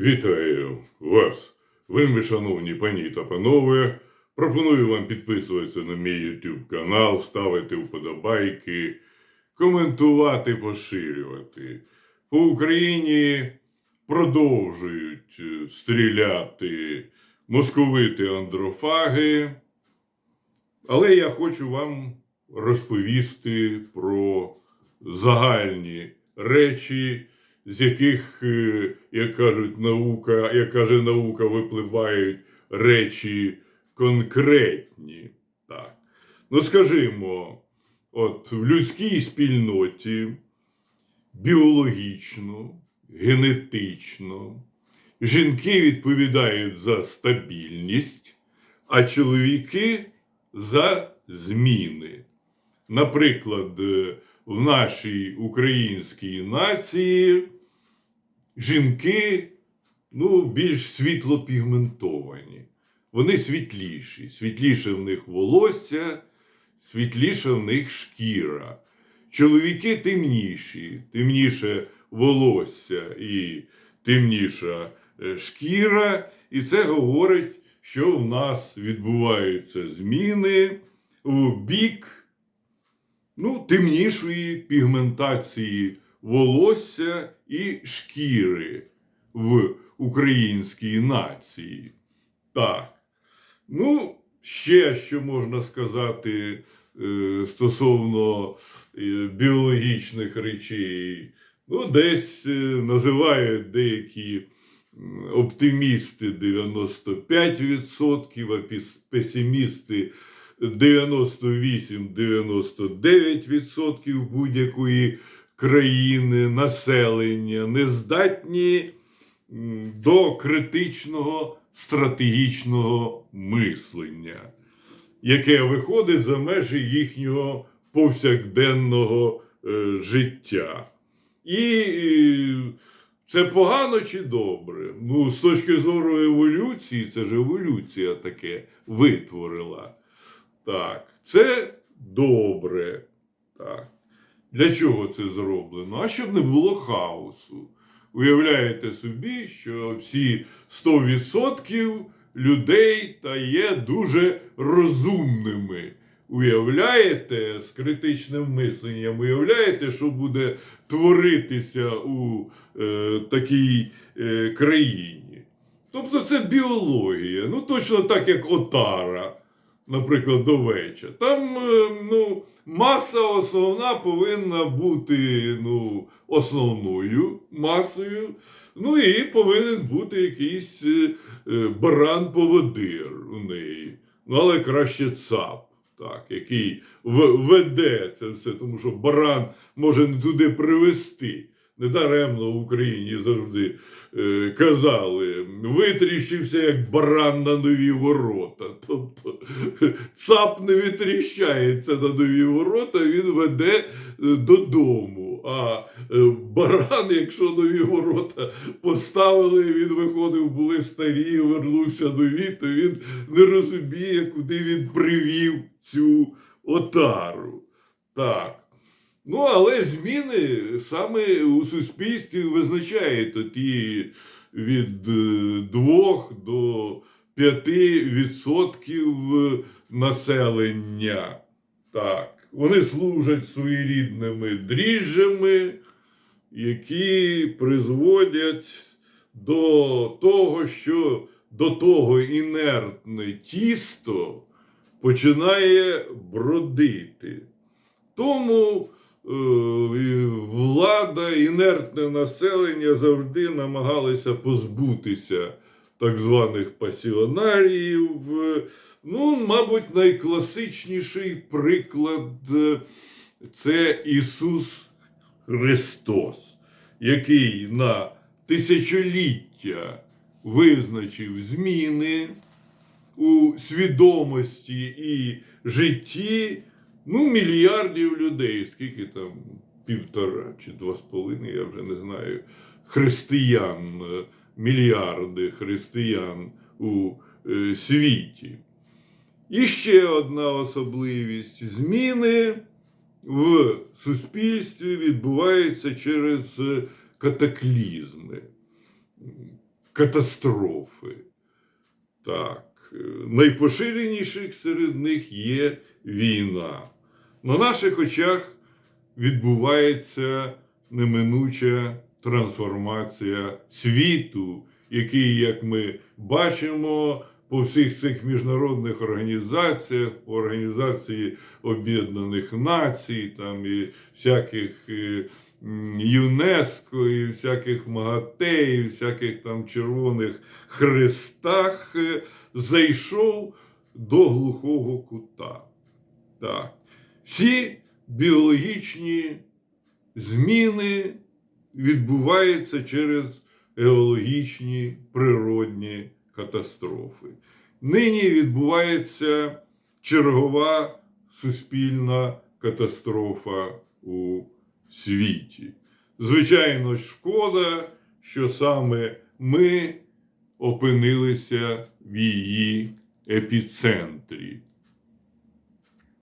Вітаю вас, вельми шановні пані та панове. Пропоную вам підписуватися на мій YouTube канал, ставити вподобайки, коментувати, поширювати. По Україні продовжують е, стріляти московити андрофаги. Але я хочу вам розповісти про загальні речі, з яких, е, як кажуть, наука, як каже наука, випливають речі конкретні. Так. Ну, скажімо, от в людській спільноті біологічно, генетично жінки відповідають за стабільність, а чоловіки за зміни. Наприклад, е, в нашій українській нації жінки ну, більш світлопігментовані. Вони світліші. Світліше в них волосся, світліша в них шкіра. Чоловіки темніші, темніше волосся і темніша е, шкіра. І це говорить, що в нас відбуваються зміни в бік ну, темнішої пігментації волосся і шкіри в українській нації. Так. Ну, ще що можна сказати е, стосовно е, біологічних речей. Ну, десь е, називають деякі оптимісти 95%, а песимісти 98-99% будь-якої країни населення не здатні до критичного стратегічного мислення, яке виходить за межі їхнього повсякденного е, життя. І е, це погано чи добре? Ну, з точки зору еволюції, це ж еволюція таке витворила. Так, це добре. Так. Для чого це зроблено? А щоб не було хаосу. Уявляєте собі, що всі 100% людей та є дуже розумними. Уявляєте з критичним мисленням, уявляєте, що буде творитися у е, такій е, країні? Тобто це біологія. Ну, точно так, як отара, наприклад, до веча. Там е, ну, маса основна повинна бути ну, основною масою. Ну і повинен бути якийсь е, е, баран-поводир у неї. Ну, але краще цап. Так, який веде це все, тому що баран може не туди привести. Недаремно в Україні завжди е, казали, витріщився як баран на нові ворота. Тобто цап не витріщається на нові ворота, він веде е, додому. А е, баран, якщо нові ворота поставили, він виходив, були старі, вернувся нові, то він не розуміє, куди він привів цю отару. Так. Ну, але зміни саме у суспільстві визначають ті від 2 до 5 відсотків населення. Так. Вони служать своєрідними дріжджами, які призводять до того, що до того інертне тісто починає бродити. Тому е, влада, інертне населення завжди намагалися позбутися так званих пасіонаріїв. Ну, мабуть, найкласичніший приклад е, це Ісус Христос, який на тисячоліття визначив зміни у свідомості і житті ну, мільярдів людей, скільки там півтора чи два з половиною, я вже не знаю, християн, е, мільярди християн у е, світі. І ще одна особливість зміни в суспільстві відбуваються через е, катаклізми. катастрофи. Так, е, найпоширеніших серед них є війна. На наших очах відбувається неминуча трансформація світу, який, як ми бачимо, по всіх цих міжнародних організаціях, по Організації Об'єднаних Націй, там і всяких е, ЮНЕСКО, і всяких МАГАТЕ, і всяких там червоних хрестах е, зайшов до глухого кута. Так. Всі біологічні зміни відбуваються через геологічні природні катастрофи. Нині відбувається чергова суспільна катастрофа у світі. Звичайно, шкода, що саме ми опинилися в її епіцентрі.